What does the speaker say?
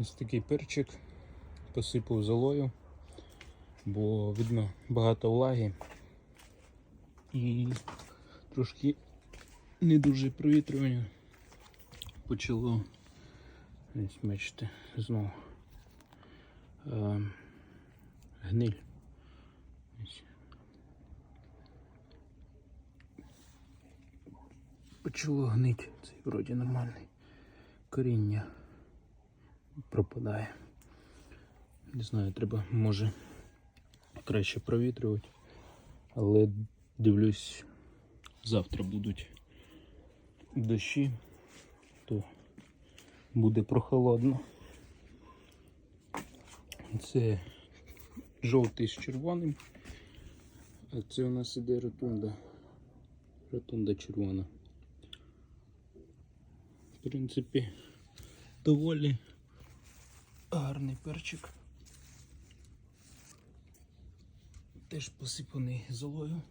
Ось такий перчик посипав золою, бо видно багато влаги і трошки не дуже провітрювання почало. Ось знову е, гниль. Почало гнить, цей вроді нормальний. Коріння пропадає. Не знаю, треба може краще провітрювати. Але дивлюсь, завтра будуть дощі, то буде прохолодно. Це жовтий з червоним. А це у нас іде ротунда. Ротунда червона. В принципі, доволі гарний перчик. Теж посипаний золою.